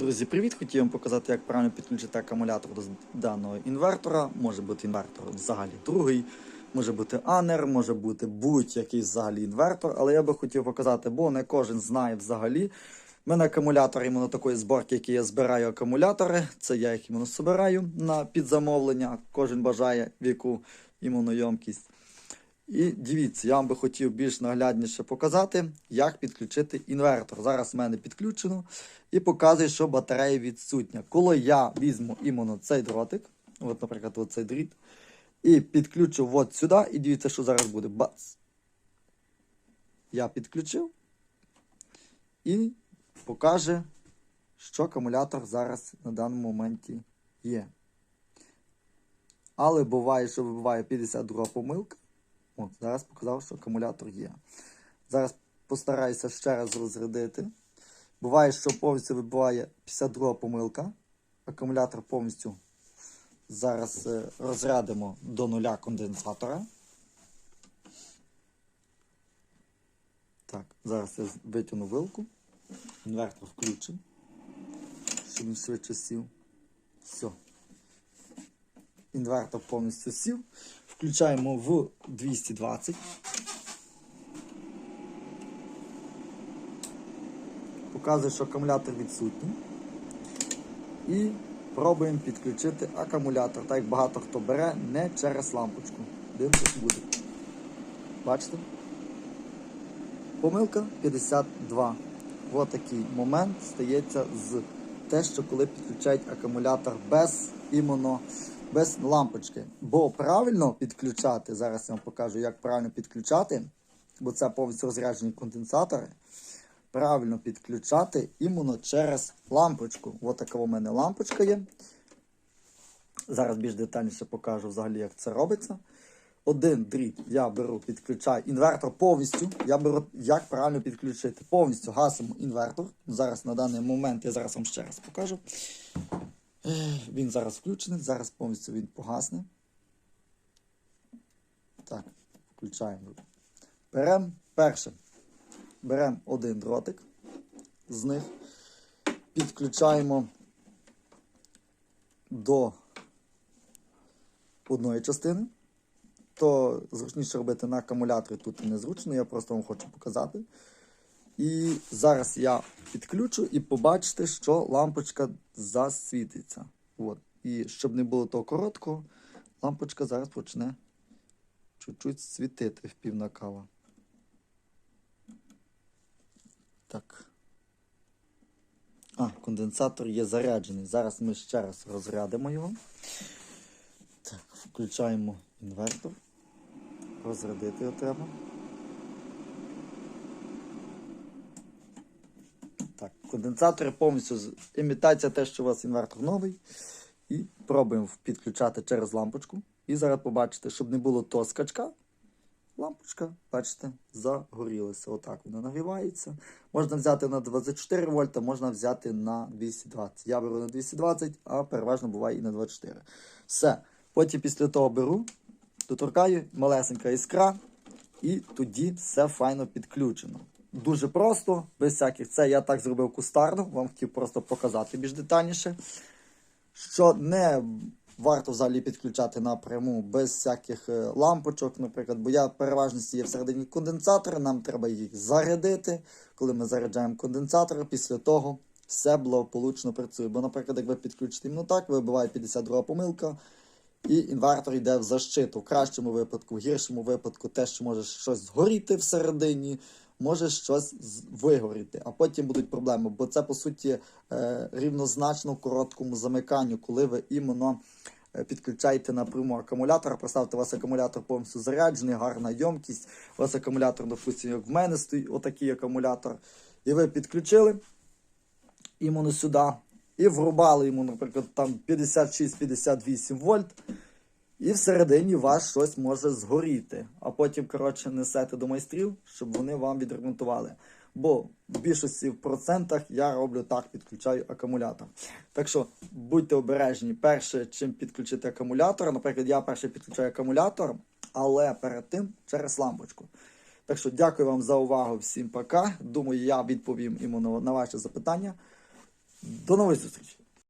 Друзі, привіт! Хотів вам показати, як правильно підключити акумулятор до даного інвертора. Може бути інвертор взагалі другий, може бути анер, може бути будь-який взагалі інвертор. Але я би хотів показати, бо не кожен знає взагалі. У мене акумулятор іменно такої зборки, який я збираю акумулятори. Це я їх іменно збираю на підзамовлення. Кожен бажає в яку іменно ємкість. І дивіться, я вам би хотів більш наглядніше показати, як підключити інвертор. Зараз в мене підключено і показує, що батарея відсутня. Коли я візьму іменно цей дротик, от, наприклад, цей дріт, і підключу от сюди, і дивіться, що зараз буде. Бац! Я підключив і покаже, що акумулятор зараз на даному моменті є. Але буває, що вибиває 52 помилка. От, зараз показав, що акумулятор є. Зараз постараюся ще раз розрядити. Буває, що повністю вибиває 52 помилка. Акумулятор повністю зараз е, розрядимо до нуля конденсатора. Так, зараз я витягну вилку. Інвертор включимо, щоб він швидше сів. Все. Інвертор повністю сів. Включаємо в 220. Показує, що акумулятор відсутній. І пробуємо підключити акумулятор. Так як багато хто бере не через лампочку. Дивимося, що буде. Бачите? Помилка 52. Ось такий момент стається з те, що коли підключають акумулятор без іменно без лампочки. Бо правильно підключати, зараз я вам покажу, як правильно підключати, бо це повністю розряджені конденсатори. Правильно підключати іменно через лампочку. Ось така у мене лампочка є. Зараз більш детальніше покажу взагалі, як це робиться. Один дріт я беру, підключаю інвертор повністю. Я беру, як правильно підключити. Повністю гасимо інвертор. Зараз на даний момент я зараз вам ще раз покажу. Він зараз включений, зараз повністю він погасне. Так, включаємо. Беремо перше. Беремо один дротик з них, підключаємо до одної частини. То зручніше робити на акумуляторі тут незручно, я просто вам хочу показати. І зараз я підключу і побачите, що лампочка засвітиться. От. І щоб не було того короткого, лампочка зараз почне чуть-чуть світити в пів накала. Так. А, конденсатор є заряджений. Зараз ми ще раз розрядимо його. Так, включаємо інвертор. Розрядити його треба. Так, конденсатори повністю імітація те, що у вас інвертор новий. І пробуємо підключати через лампочку. І зараз побачите, щоб не було то скачка. Лампочка, бачите, загорілася. Отак вона нагрівається. Можна взяти на 24 вольта, можна взяти на 220. Я беру на 220, а переважно буває і на 24. Все. Потім після того беру, доторкаю, малесенька іскра, і тоді все файно підключено. Дуже просто, без всяких. Це я так зробив кустарно, вам хотів просто показати більш детальніше. Що не варто взагалі підключати напряму без всяких е, лампочок, наприклад, бо я переважно є всередині конденсатори, нам треба їх зарядити. Коли ми заряджаємо конденсатори, після того все благополучно працює. Бо, наприклад, як ви підключите іменно так, вибиває 52 помилка, і інвертор йде в защиту. В кращому випадку, в гіршому випадку, те, що може щось згоріти всередині, може щось вигоріти. А потім будуть проблеми. Бо це, по суті, е, рівнозначно короткому замиканню, коли ви іменно е, підключаєте напряму акумулятор. Представте, у вас акумулятор повністю заряджений, гарна ємкість. У вас акумулятор, допустимо, як в мене стоїть отакий акумулятор. І ви підключили іменно сюди. І врубали йому, наприклад, там 56-58 вольт. І всередині вас щось може згоріти. А потім, коротше, несете до майстрів, щоб вони вам відремонтували. Бо в більшості в процентах я роблю так, підключаю акумулятор. Так що будьте обережні. Перше, чим підключити акумулятор. Наприклад, я перше підключаю акумулятор, але перед тим через лампочку. Так що дякую вам за увагу. Всім пока. Думаю, я відповім іменно на ваші запитання. До нової зустрічі!